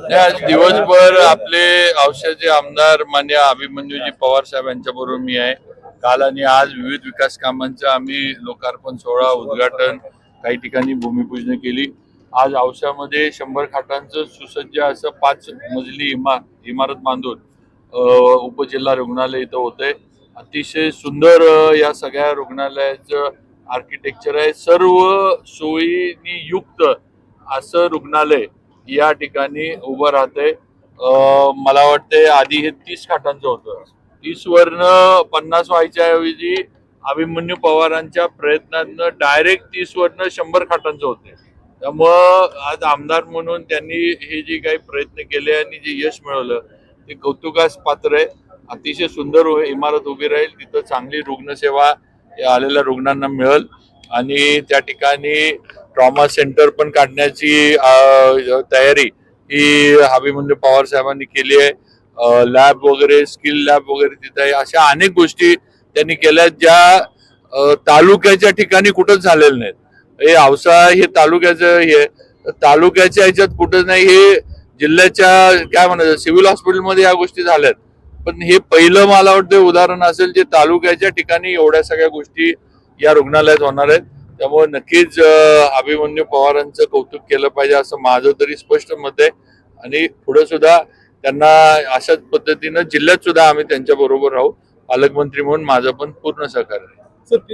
आज दिवसभर आपले औषधाचे आमदार मान्य अभिमन्यूजी पवार साहेब यांच्या बरोबर मी आहे. काल आणि आज विविध विकास कामांचं आम्ही लोकार्पण सोहळा उद्घाटन काही ठिकाणी भूमिपूजन केली. आज औषधामध्ये शंभर खाटांचं सुसज्ज असं पाच मजली इमा इमारत बांधून उपजिल्हा रुग्णालय इथं होतंय. अतिशय सुंदर या सगळ्या रुग्णालयाचं आर्किटेक्चर आहे. सर्व सोयीनी युक्त असं रुग्णालय या ठिकाणी उभं राहतंय. मला वाटतंय आधी हे तीस खाटांचं होतं. तीस वरनं पन्नास व्हायच्या ऐवजी अभिमन्यू पवारांच्या प्रयत्नातनं डायरेक्ट तीस वरनं शंभर खाटांचं होते त्यामुळं आज आमदार म्हणून त्यांनी हे जे काही प्रयत्न केले आणि जे यश मिळवलं ते कौतुकास पात्र आहे. अतिशय सुंदर इमारत उभी राहील तिथं चांगली रुग्णसेवा आलेल्या रुग्णांना मिळेल. आणि त्या ठिकाणी ट्रॉमा सेंटर पण काढण्याची तयारी ही अभिमन्यू पवार साहेबांनी केली आहे. लॅब वगैरे स्किल लॅब वगैरे तिथे आहे. अशा अनेक गोष्टी त्यांनी केल्या आहेत, ज्या तालुक्याच्या ठिकाणी कुठंच झालेल्या नाहीत. हे औसा हे तालुक्याचं हे आहे. तालुक्याच्या ह्याच्यात कुठं नाही हे जिल्ह्याच्या काय म्हणायचं सिव्हिल हॉस्पिटलमध्ये या गोष्टी झाल्यात. पण हे पहिलं मला वाटतं उदाहरण असेल जे तालुक्याच्या ठिकाणी एवढ्या सगळ्या गोष्टी या रुग्णालयात होणार आहेत. त्यामुळे नक्कीच अभिमन्यू पवारांचं कौतुक केलं पाहिजे असं माझं तरी स्पष्ट मत आहे आणि पुढे सुद्धा त्यांना अशाच पद्धतीनं जिल्ह्यात सुद्धा आम्ही त्यांच्या बरोबर राहू पालकमंत्री म्हणून माझं पण पूर्ण सहकार्य आहे.